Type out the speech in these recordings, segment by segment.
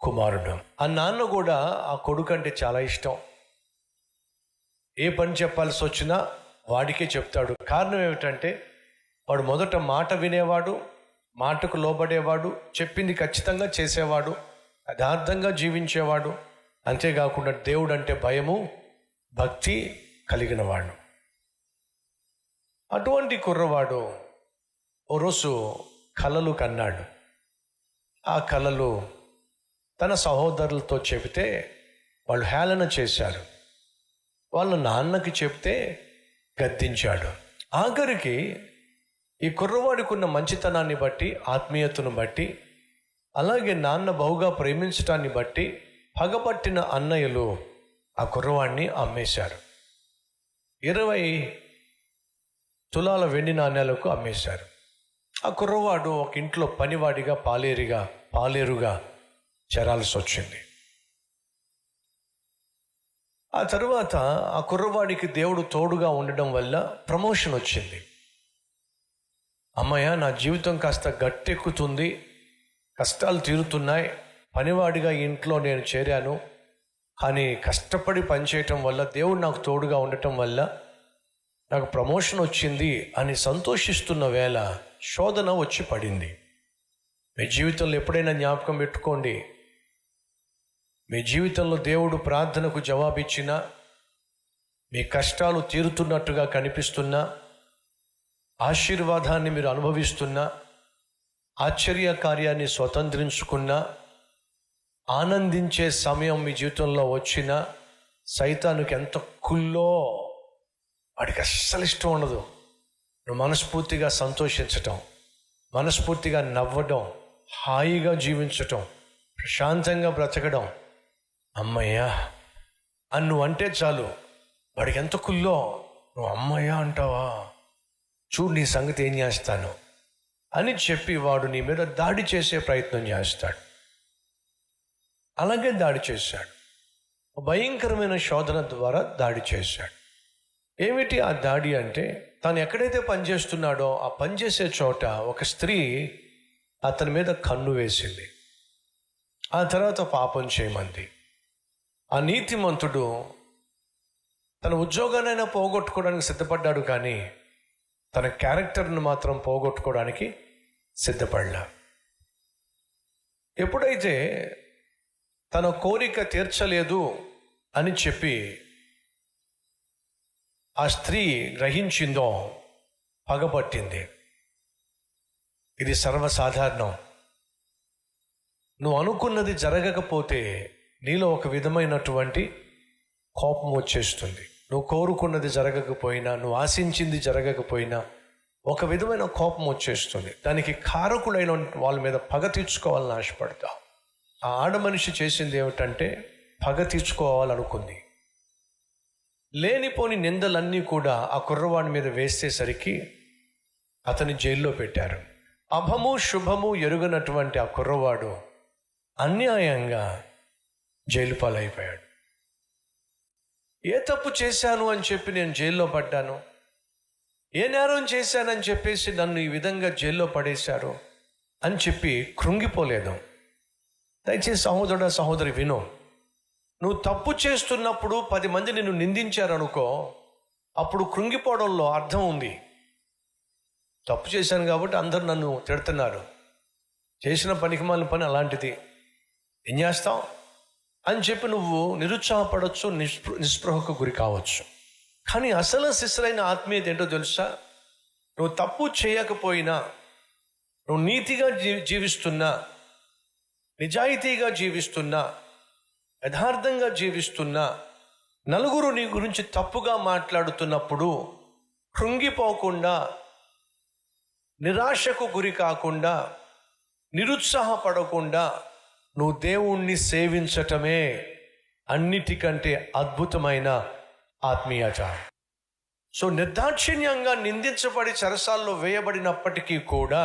కుమారుడు. ఆ నాన్న కూడా ఆ కొడుకు అంటే చాలా ఇష్టం. ఏ పని చెప్పాల్సి వచ్చినా వాడికే చెప్తాడు. కారణం ఏమిటంటే వాడు మొదట మాట వినేవాడు మాటకు లోబడేవాడు చెప్పింది ఖచ్చితంగా చేసేవాడు యథార్థంగా జీవించేవాడు. అంతేకాకుండా దేవుడు అంటే భయము భక్తి కలిగినవాడు. అటువంటి కుర్రవాడు ఓ రోజు కలలు కన్నాడు. ఆ కళలు తన సహోదరులతో చెబితే వాళ్ళు హేళన చేశారు. వాళ్ళ నాన్నకి చెప్తే గద్దించాడు. ఆఖరికి ఈ కుర్రవాడికి ఉన్న మంచితనాన్ని బట్టి ఆత్మీయతను బట్టి అలాగే నాన్న బహుగా ప్రేమించటాన్ని బట్టి పగపట్టిన అన్నయ్యలు ఆ కుర్రవాడిని అమ్మేశారు. ఇరవై తులాల వెండి నాణ్యాలకు అమ్మేశారు. ఆ కుర్రవాడు ఒక ఇంట్లో పనివాడిగా పాలేరిగా పాలేరుగా చేరాల్సి వచ్చింది. ఆ తర్వాత ఆ కుర్రవాడికి దేవుడు తోడుగా ఉండడం వల్ల ప్రమోషన్ వచ్చింది. అమ్మయ్య నా జీవితం కాస్త గట్టెక్కుతుంది కష్టాలు తీరుతున్నాయి పనివాడిగా ఇంట్లో నేను చేరాను కానీ కష్టపడి పనిచేయటం వల్ల దేవుడు నాకు తోడుగా ఉండటం వల్ల నాకు ప్రమోషన్ వచ్చింది అని సంతోషిస్తున్న వేళ శోధన వచ్చి పడింది. మీ జీవితంలో ఎప్పుడైనా జ్ఞాపకం పెట్టుకోండి. మీ జీవితంలో దేవుడు ప్రార్థనకు జవాబిచ్చినా మీ కష్టాలు తీరుతున్నట్టుగా కనిపిస్తున్నా ఆశీర్వాదాన్ని మీరు అనుభవిస్తున్నా ఆశ్చర్య కార్యాన్ని స్వతంత్రించుకున్నా ఆనందించే సమయం మీ జీవితంలో వచ్చినా సైతానికి ఎంత కుల్లో వాడికి అస్సలు ఇష్టం ఉండదు. నువ్వు మనస్ఫూర్తిగా సంతోషించటం మనస్ఫూర్తిగా నవ్వడం హాయిగా జీవించటం ప్రశాంతంగా బ్రతకడం అమ్మయ్యా అని నువ్వు అంటే చాలు. వాడికి ఎంత కుల్లో? నువ్వు అమ్మయ్యా అంటావా? చూడు నీ సంగతి ఏం చేస్తాను అని చెప్పి వాడు నీ మీద దాడి చేసే ప్రయత్నం చేస్తాడు. అలాగే దాడి చేశాడు. భయంకరమైన శోధన ద్వారా దాడి చేశాడు. ఏమిటి ఆ దాడి అంటే తను ఎక్కడైతే పనిచేస్తున్నాడో ఆ పనిచేసే చోట ఒక స్త్రీ అతని మీద కన్ను వేసింది. ఆ తర్వాత పాపం చేయమంది. ఆ నీతిమంతుడు తన ఉద్యోగానైనా పోగొట్టుకోవడానికి సిద్ధపడ్డాడు కానీ తన క్యారెక్టర్ను మాత్రం పోగొట్టుకోవడానికి సిద్ధపడలా. ఎప్పుడైతే తన కోరిక తీర్చలేదు అని చెప్పి ఆ స్త్రీ గ్రహించిందో పగపట్టింది. ఇది సర్వసాధారణం. నువ్వు అనుకున్నది జరగకపోతే నీలో ఒక విధమైనటువంటి కోపం వచ్చేస్తుంది. నువ్వు కోరుకున్నది జరగకపోయినా నువ్వు ఆశించింది జరగకపోయినా ఒక విధమైన కోపం వచ్చేస్తుంది. దానికి కారకుడైన వాళ్ళ మీద పగ తీర్చుకోవాలని ఆశపడతావు. ఆ ఆడ మనిషి చేసింది ఏమిటంటే పగ తీర్చుకోవాలనుకుంది. లేనిపోని నిందలన్నీ కూడా ఆ కుర్రవాడి మీద వేసేసరికి అతని జైల్లో పెట్టారు. అభము శుభము ఎరుగనటువంటి ఆ కుర్రవాడు అన్యాయంగా జైలు పాలైపోయాడు. ఏ తప్పు చేశాను అని చెప్పి నేను జైల్లో పడ్డాను? ఏ నేరం చేశానని చెప్పేసి నన్ను ఈ విధంగా జైల్లో పడేశారు అని చెప్పి కృంగిపోలేదు. దయచేసి సహోదరుడ సహోదరి విను. నువ్వు తప్పు చేస్తున్నప్పుడు పది మంది నిన్ను నిందించారనుకో అప్పుడు కృంగిపోవడంలో అర్థం ఉంది. తప్పు చేశాను కాబట్టి అందరు నన్ను తిడుతున్నారు. చేసిన పనికి మాలిన పని అలాంటిది. ఏం చేస్తావు అని చెప్పి నువ్వు నిరుత్సాహపడవచ్చు నిస్పృ నిస్పృహకు గురి కావచ్చు. కానీ అసలు శిశులైన ఆత్మీయత ఏంటో తెలుసా? నువ్వు తప్పు చేయకపోయినా నువ్వు నీతిగా జీ జీవిస్తున్నా నిజాయితీగా జీవిస్తున్నా యథార్థంగా జీవిస్తున్న నలుగురు నీ గురించి తప్పుగా మాట్లాడుతున్నప్పుడు కృంగిపోకుండా నిరాశకు గురి కాకుండా నిరుత్సాహపడకుండా నువ్వు దేవుణ్ణి సేవించటమే అన్నిటికంటే అద్భుతమైన ఆత్మీయత సో నిర్దాక్షిణ్యంగా నిందించబడి చెరసాల్లో వేయబడినప్పటికీ కూడా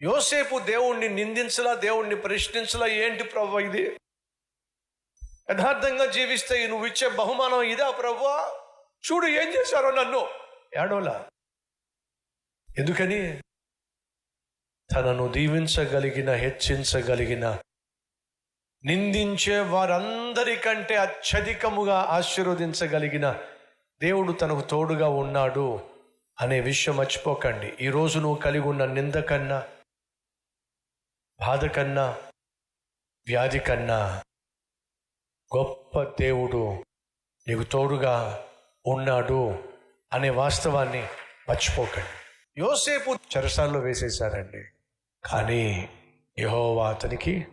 యోసేపు దేవుణ్ణి నిందించలా దేవుణ్ణి ప్రశ్నించలా ఏంటి ప్రభు ఇది? యథార్థంగా జీవిస్తే నువ్వు ఇచ్చే బహుమానం ఇదా ప్రభు? చూడు ఏం చేశారో నన్ను. ఏడోలా? ఎందుకని? తనను దీవించగలిగిన హెచ్చించగలిగిన నిందించే వారందరికంటే అత్యధికముగా ఆశీర్వదించగలిగిన దేవుడు తనకు తోడుగా ఉన్నాడు అనే విషయం మర్చిపోకండి. ఈరోజు నువ్వు కలిగి ఉన్న నింద కన్నా బాధ కన్నా వ్యాధి కన్నా గొప్ప దేవుడు నీకు తోడుగా ఉన్నాడు అనే వాస్తవాన్ని మర్చిపోకండి. యోసేపు చెరసాల్లో వేసేశారండి. కానీ యహోవా అతనికి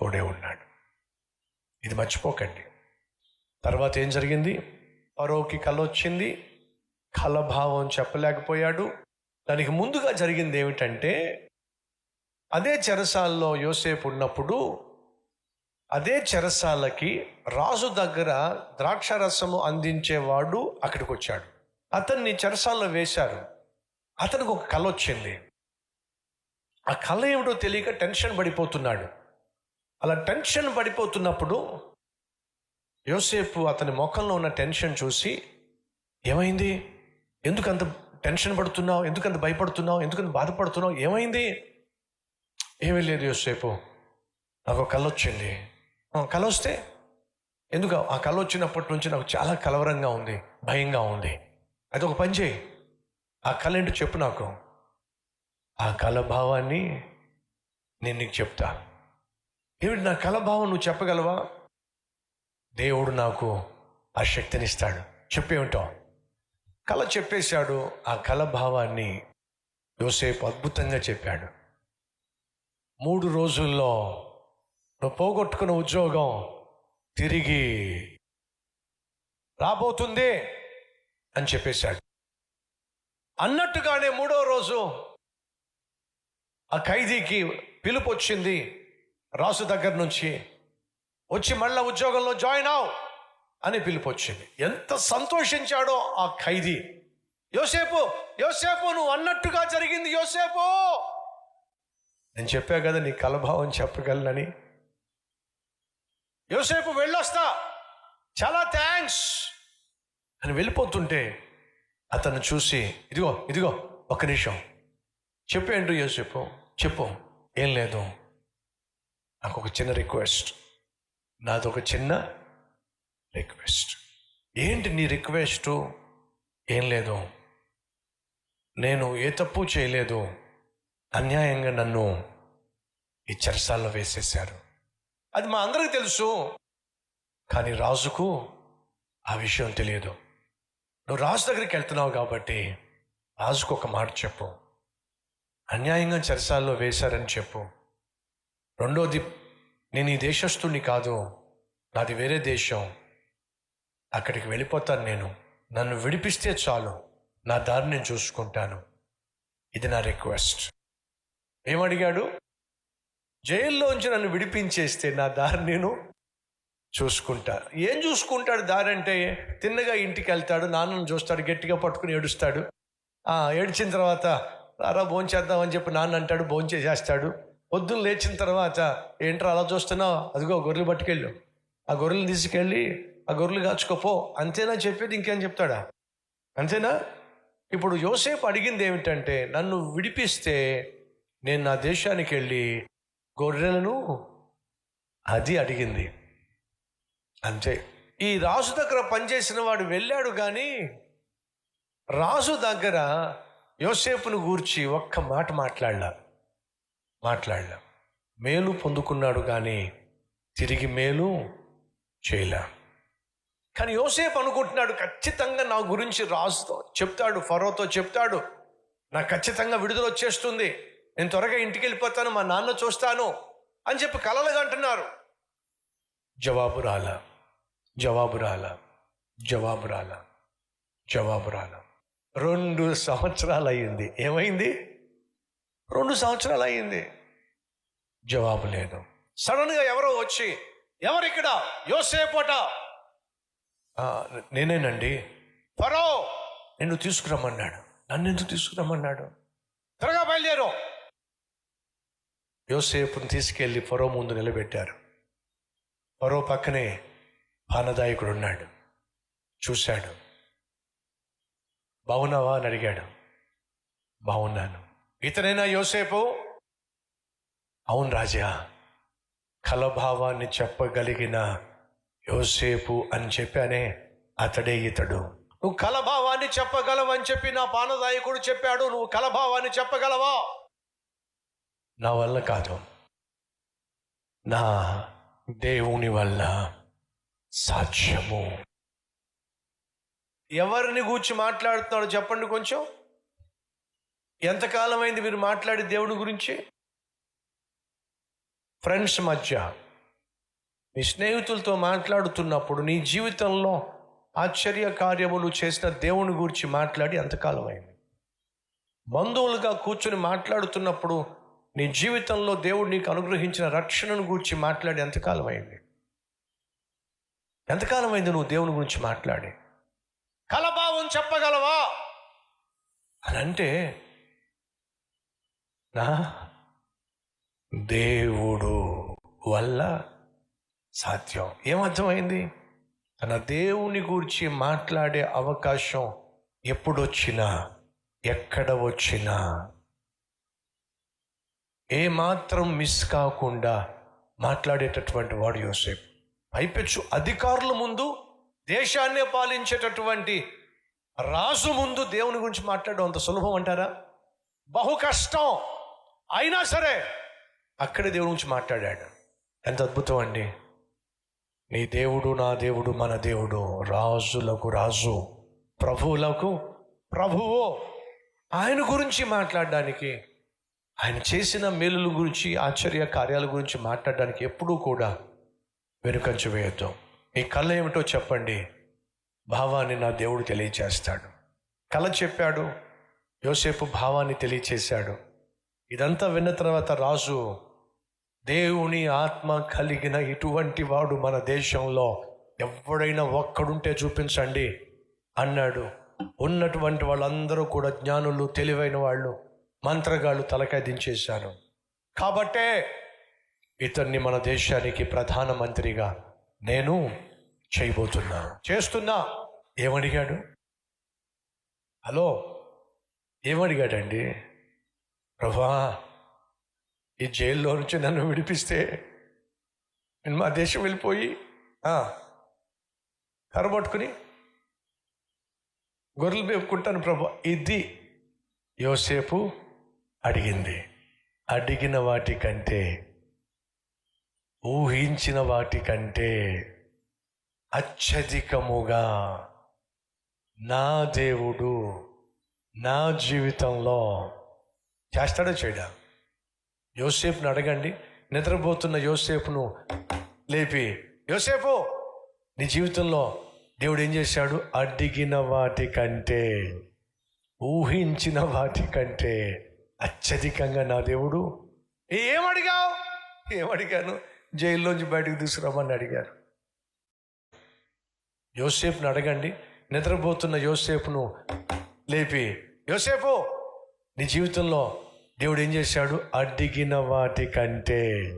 తోడే ఉన్నాడు. ఇది మర్చిపోకండి. తర్వాత ఏం జరిగింది? పరోకి కళ వచ్చింది. కలభావం చెప్పలేకపోయాడు. దానికి ముందుగా జరిగింది ఏమిటంటే అదే చెరసాల్లో యోసేపు ఉన్నప్పుడు అదే చెరసాలకి రాజు దగ్గర ద్రాక్షరసము అందించేవాడు అక్కడికి వచ్చాడు అతన్ని చెరసాల్లో వేశారు. అతనికి ఒక కళ వచ్చింది. ఆ కళ ఏమిటో తెలియక టెన్షన్ పడిపోతున్నాడు. అలా టెన్షన్ పడిపోతున్నప్పుడు యోసేపు అతని ముఖంలో ఉన్న టెన్షన్ చూసి ఏమైంది? ఎందుకంత టెన్షన్ పడుతున్నావు? ఎందుకంత భయపడుతున్నావు? ఎందుకంత బాధపడుతున్నావు? ఏమైంది? ఏమీ లేదు యోసేపు. నాకు కళ్ళొచ్చింది కళ వస్తే ఎందుకు? ఆ కళ వచ్చినప్పటి నుంచి నాకు చాలా కలవరంగా ఉంది భయంగా ఉంది. అది ఒక పని చేయి. ఆ కళ ఏంటో చెప్పు నాకు. ఆ కళ భావాన్ని నేను నీకు చెప్తా. ఏమిటి నా కళ భావం నువ్వు చెప్పగలవా? దేవుడు నాకు ఆ శక్తినిస్తాడు. చెప్పేమిటో? కళ చెప్పేశాడు. ఆ కళ భావాన్ని యోసేపు అద్భుతంగా చెప్పాడు. మూడు రోజుల్లో నువ్వు పోగొట్టుకున్న ఉద్యోగం తిరిగి రాబోతుంది అని చెప్పేశాడు. అన్నట్టుగానే మూడో రోజు ఆ ఖైదీకి పిలుపు వచ్చింది. రాసు దగ్గర నుంచి వచ్చి మళ్ళా ఉద్యోగంలో జాయిన్ అవు అని పిలుపు వచ్చింది. ఎంత సంతోషించాడో ఆ ఖైదీ. యోసేపు యోసేపు నువ్వు అన్నట్టుగా జరిగింది యోసేపు. నేను చెప్పా కదా నీ కలభావం చెప్పగలనని. యోసేపు వెళ్ళొస్తా. చాలా థ్యాంక్స్. అని వెళ్ళిపోతుంటే అతను చూసి ఇదిగో ఇదిగో ఒక నిమిషం. చెప్పేండు యోసేపు? చెప్పు. ఏం లేదు. నాకు ఒక చిన్న రిక్వెస్ట్. నాది ఒక చిన్న రిక్వెస్ట్. ఏంటి నీ రిక్వెస్ట్? ఏం లేదు. నేను ఏ తప్పు చేయలేదు. అన్యాయంగా నన్ను ఈ చెరసాల్లో వేసేశారు. అది మా అందరికి తెలుసు. కానీ రాజుకు ఆ విషయం తెలియదు. నువ్వు రాజు దగ్గరికి వెళ్తున్నావు కాబట్టి రాజుకు ఒక మాట చెప్పు. అన్యాయంగా చెరసాల్లో వేశారని చెప్పు. రెండోది నేను ఈ దేశస్తుని కాదు నాది వేరే దేశం. అక్కడికి వెళ్ళిపోతాను నేను. నన్ను విడిపిస్తే చాలు. నా దారి నేను చూసుకుంటాను. ఇది నా రిక్వెస్ట్. ఏమడిగాడు? జైల్లోంచి నన్ను విడిపించేస్తే నా దారి నేను చూసుకుంటా. ఏం చూసుకుంటాడు దారి అంటే తిన్నగా ఇంటికి వెళ్తాడు నాన్నను చూస్తాడు గట్టిగా పట్టుకుని ఏడుస్తాడు. ఏడ్చిన తర్వాత రారా భోంచేద్దామని చెప్పి నాన్న అంటాడు భోంచేసేస్తాడు పొద్దున్న లేచిన తర్వాత ఏంట్రా అలా చూస్తున్నావు? అదిగో గొర్రెలు పట్టుకెళ్ళు. ఆ గొర్రెలు తీసుకెళ్ళి ఆ గొర్రెలు కాచుకోపో అంతేనా చెప్పేది? ఇంకేం చెప్తాడా? అంతేనా? ఇప్పుడు యోసేపు అడిగింది ఏమిటంటే నన్ను విడిపిస్తే నేను నా దేశానికి వెళ్ళి గొర్రెలను అది అడిగింది. అంతే. ఈ రాజు దగ్గర పనిచేసిన వాడు వెళ్ళాడు కానీ రాజు దగ్గర యోసేపును గూర్చి ఒక్క మాట మాట్లాడలా. మాట్లాడలా. మేలు పొందుకున్నాడు కానీ తిరిగి మేలు చేయలే. కానీ యోసేపు అనుకుంటున్నాడు ఖచ్చితంగా నా గురించి రాజుతో చెప్తాడు ఫరోతో చెప్తాడు. నాకు ఖచ్చితంగా విడుదల వచ్చేస్తుంది. నేను త్వరగా ఇంటికి వెళ్ళిపోతాను మా నాన్న చూస్తాను అని చెప్పి కలలుగా అంటున్నారు. జవాబు రాల. జవాబు రాల. జవాబు రాల. జవాబు రాల. రెండు సంవత్సరాలు అయ్యింది ఏమైంది? రెండు సంవత్సరాలు అయ్యింది జవాబు లేదు. సడన్గా ఎవరో వచ్చి ఎవరిక్కడ? యోసేపట? నేనేనండి. ఫరో! నిన్ను తీసుకురమ్మన్నాడు. నన్ను ఎందుకు తీసుకురమ్మన్నాడు? త్వరగా బయలుదేరు. యోసేపుని తీసుకెళ్ళి ఫరో ముందు నిలబెట్టారు. ఫరో పక్కనే పానదాయకుడు ఉన్నాడు. చూశాడు. బాగున్నావా అని అడిగాడు. బాగున్నాను. ఇతనైనా యోసేపు? అవును రాజా కలభావాన్ని చెప్పగలిగిన యోసేపు అని చెప్పానే అతడే ఇతడు. నువ్వు కలభావాన్ని చెప్పగలవని చెప్పి నా పానదాయకుడు చెప్పాడు. నువ్వు కలభావాన్ని చెప్పగలవా? నా వల్ల కాదు. నా దేవుని వల్ల సాధ్యము. ఎవరిని గూర్చి మాట్లాడుతున్నాడో చెప్పండి కొంచెం. ఎంతకాలమైంది మీరు మాట్లాడి దేవుని గురించి? ఫ్రెండ్స్ మధ్య నీ స్నేహితులతో మాట్లాడుతున్నప్పుడు నీ జీవితంలో ఆశ్చర్య కార్యములు చేసిన దేవుని గురించి మాట్లాడి ఎంతకాలమైంది? బంధువులుగా కూర్చొని మాట్లాడుతున్నప్పుడు నీ జీవితంలో దేవుడు నీకు అనుగ్రహించిన రక్షణను గురించి మాట్లాడి ఎంతకాలమైంది ఎంతకాలమైంది నువ్వు దేవుని గురించి మాట్లాడి? కలభావం చెప్పగలవా? అని అంటే నా దేవుడు వల్ల సాధ్యం. ఏమర్థమైంది? తన దేవుని గురించి మాట్లాడే అవకాశం ఎప్పుడొచ్చినా ఎక్కడ వచ్చినా ఏ మాత్రం మిస్ కాకుండా మాట్లాడేటటువంటి వాడు యోసేపు. పైపెచ్చు అధికారుల ముందు దేశాన్నే పాలించేటటువంటి రాజు ముందు దేవుని గురించి మాట్లాడడం అంత సులభం అంటారా? బహు కష్టం. అయినా సరే అక్కడే దేవుని గురించి మాట్లాడాడు. ఎంత అద్భుతం అండి. నీ దేవుడు నా దేవుడు మన దేవుడు రాజులకు రాజు ప్రభువులకు ప్రభువు. ఆయన గురించి మాట్లాడడానికి ఆయన చేసిన మేలుల గురించి ఆశ్చర్య కార్యాల గురించి మాట్లాడడానికి ఎప్పుడూ కూడా వెనుకంచ వేయద్దు. మీ కళ ఏమిటో చెప్పండి. భావాన్ని నా దేవుడు తెలియచేస్తాడు. కళ చెప్పాడు. యోసేపు భావాన్ని తెలియచేశాడు. ఇదంతా విన్న తర్వాత రాజు దేవుని ఆత్మ కలిగిన ఇటువంటి వాడు మన దేశంలో ఎవడైనా ఒక్కడుంటే చూపించండి అన్నాడు. ఉన్నటువంటి వాళ్ళందరూ కూడా జ్ఞానులు తెలివైన వాళ్ళు. మంత్రగాళ్ళు తలకాయ దించేశాను. కాబట్టే ఇతన్ని మన దేశానికి ప్రధానమంత్రిగా నేను చేయబోతున్నా. చేస్తున్నా. ఏమడిగాడు? హలో ఏమడిగాడండి? ప్రభా ఈ జైల్లో నుంచి నన్ను విడిపిస్తే నేను మా దేశం వెళ్ళిపోయి కరబట్టుకుని కర్ర గొర్రెలు మేపుకుంటాను ప్రభా. ఇది యోసేపు అడిగింది. అడిగిన వాటికంటే ఊహించిన వాటికంటే అత్యధికముగా నా దేవుడు నా జీవితంలో చేస్తాడో చేయడా? యోసేపును అడగండి. నిద్రపోతున్న యోసేపును లేపి యోసేపు నీ జీవితంలో దేవుడు ఏం చేశాడు? అడిగిన వాటికంటే ఊహించిన వాటికంటే అత్యధికంగా నా దేవుడు. ఏమడిగావు? ఏమడిగాను? జైల్లోంచి బయటకు తీసుకురామని అడిగారు. యోసేపును అడగండి. నిద్రపోతున్న యోసేపును లేపి యోసేపు నీ జీవితంలో దేవుడు ఏం చేశాడు? అడిగిన వాటికంటే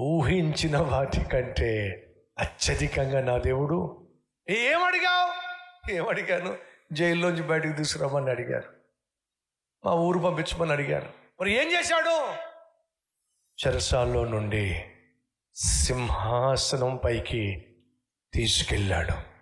ఊహించిన వాటికంటే అత్యధికంగా నా దేవుడు. ఏమడిగావు? ఏమడిగాను? జైల్లోంచి బయటకు తీసుకురామని అడిగారు. మా ఊరు పంపించమని అడిగారు. మరి ఏం చేశాడు? చెరసాల్లో నుండి సింహాసనం పైకి తీసుకెళ్ళాడు.